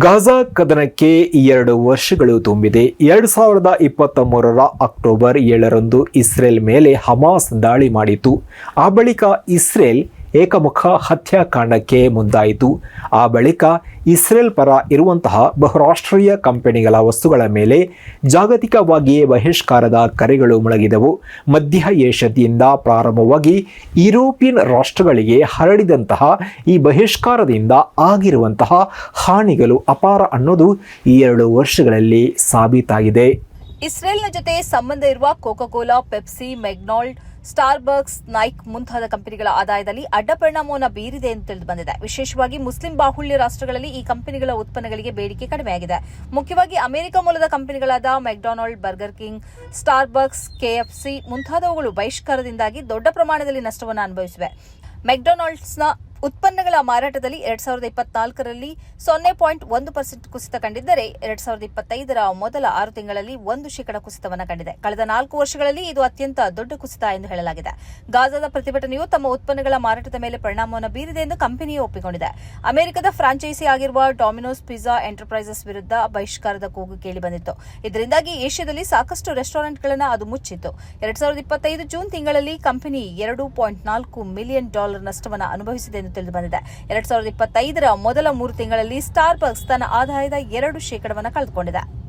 Gaza ಕದನಕ್ಕೆ ಎರಡು ವರ್ಷಗಳು ತುಂಬಿದೆ. ಎರಡು ಸಾವಿರದ ಇಪ್ಪತ್ತ ಮೂರರ ಅಕ್ಟೋಬರ್ ಏಳರಂದು ಇಸ್ರೇಲ್ ಮೇಲೆ ಹಮಾಸ್ ದಾಳಿ ಮಾಡಿತು ಆ ಬಳಿಕ ಇಸ್ರೇಲ್ ಏಕಮುಖ ಹತ್ಯಾಕಾಂಡಕ್ಕೆ ಮುಂದಾಯಿತು. ಆ ಬಳಿಕ ಇಸ್ರೇಲ್ ಪರ ಇರುವಂತಹ ಬಹುರಾಷ್ಟ್ರೀಯ ಕಂಪನಿಗಳ ವಸ್ತುಗಳ ಮೇಲೆ ಜಾಗತಿಕವಾಗಿಯೇ ಬಹಿಷ್ಕಾರದ ಕರೆಗಳು ಮೊಳಗಿದವು. ಮಧ್ಯ ಏಷ್ಯದಿಂದ ಪ್ರಾರಂಭವಾಗಿ ಯುರೋಪಿಯನ್ ರಾಷ್ಟ್ರಗಳಿಗೆ ಹರಡಿದಂತಹ ಈ ಬಹಿಷ್ಕಾರದಿಂದ ಆಗಿರುವಂತಹ ಹಾನಿಗಳು ಅಪಾರ ಅನ್ನೋದು ಈ ಎರಡು ವರ್ಷಗಳಲ್ಲಿ ಸಾಬೀತಾಗಿದೆ. ಇಸ್ರೇಲ್ನ ಜೊತೆ ಸಂಬಂಧ ಇರುವ ಕೋಕಾಕೋಲಾ ಪೆಪ್ಸಿ ಸ್ಟಾರ್ಬಕ್ಸ್, ನೈಕ್ ಮುಂತಾದ ಕಂಪನಿಗಳ ಆದಾಯದಲ್ಲಿ ಅಡ್ಡ ಪರಿಣಾಮವನ್ನು ಬೀರಿದೆ ಎಂದು ತಿಳಿದು ಬಂದಿದೆ. ವಿಶೇಷವಾಗಿ ಮುಸ್ಲಿಂ ಬಾಹುಳ್ಯ ರಾಷ್ಟ್ರಗಳಲ್ಲಿ ಈ ಕಂಪನಿಗಳ ಉತ್ಪನ್ನಗಳಿಗೆ ಬೇಡಿಕೆ ಕಡಿಮೆಯಾಗಿದೆ. ಮುಖ್ಯವಾಗಿ ಅಮೆರಿಕ ಮೂಲದ ಕಂಪನಿಗಳಾದ McDonald, Burger King, Starbucks, KFC ಮುಂತಾದವುಗಳು ಬಹಿಷ್ಕಾರದಿಂದಾಗಿ ದೊಡ್ಡ ಪ್ರಮಾಣದಲ್ಲಿ ನಷ್ಟವನ್ನು ಅನುಭವಿಸಿವೆ. ಮೆಕ್ಡೊನಾಲ್ಡ್ಸ್ನ ಉತ್ಪನ್ನಗಳ ಮಾರಾಟದಲ್ಲಿ ಎರಡ್ ಸಾವಿರದ ಇಪ್ಪತ್ನಾಲ್ಕರಲ್ಲಿ ಸೊನ್ನೆ ಪಾಯಿಂಟ್ ಒಂದು ಪರ್ಸೆಂಟ್ ಕುಸಿತ ಕಂಡಿದ್ದರೆ ಎರಡ್ ಸಾವಿರದ ಇಪ್ಪತ್ತೈದರ ಮೊದಲ ಆರು ತಿಂಗಳಲ್ಲಿ ಒಂದು ಶೇಕಡ ಕುಸಿತವನ್ನು ಕಂಡಿದೆ. ಕಳೆದ ನಾಲ್ಕು ವರ್ಷಗಳಲ್ಲಿ ಇದು ಅತ್ಯಂತ ದೊಡ್ಡ ಕುಸಿತ ಎಂದು ಹೇಳಲಾಗಿದೆ. ಗಾಜಾದ ಪ್ರತಿಭಟನೆಯು ತಮ್ಮ ಉತ್ಪನ್ನಗಳ ಮಾರಾಟದ ಮೇಲೆ ಪರಿಣಾಮವನ್ನು ಬೀರಿದೆ ಎಂದು ಕಂಪನಿಯು ಒಪ್ಪಿಕೊಂಡಿದೆ. ಅಮೆರಿಕದ ಫ್ರಾಂಚೈಸಿ ಆಗಿರುವ ಡಾಮಿನೋಸ್ ಪಿಜ್ಜಾ ಎಂಟರ್ಪ್ರೈಸಸ್ ವಿರುದ್ಧ ಬಹಿಷ್ಕಾರದ ಕೂಗು ಕೇಳಿಬಂದಿತ್ತು ಇದರಿಂದಾಗಿ ಏಷ್ಯಾದಲ್ಲಿ ಸಾಕಷ್ಟು ರೆಸ್ಟೋರೆಂಟ್ಗಳನ್ನು ಅದು ಮುಚ್ಚಿತ್ತು. ಎರಡ್ ಸಾವಿರದ ಇಪ್ಪತ್ತೈದು ಜೂನ್ ತಿಂಗಳಲ್ಲಿ ಕಂಪನಿ ಎರಡು ಪಾಯಿಂಟ್ ನಾಲ್ಕು ಮಿಲಿಯನ್ ಡಾಲರ್ ನಷ್ಟವನ್ನು ಅನುಭವಿಸಿದೆ ಎಂದು ತಿಳಿದು ಬಂದಿದೆ. ಎರಡ್ ಸಾವಿರದ ಇಪ್ಪತ್ತೈದರ ಮೊದಲ ಮೂರು ತಿಂಗಳಲ್ಲಿ ಸ್ಟಾರ್ಬಕ್ಸ್ ತನ್ನ ಆದಾಯದ ಎರಡು ಶೇಕಡವನ್ನು ಕಳೆದುಕೊಂಡಿದೆ.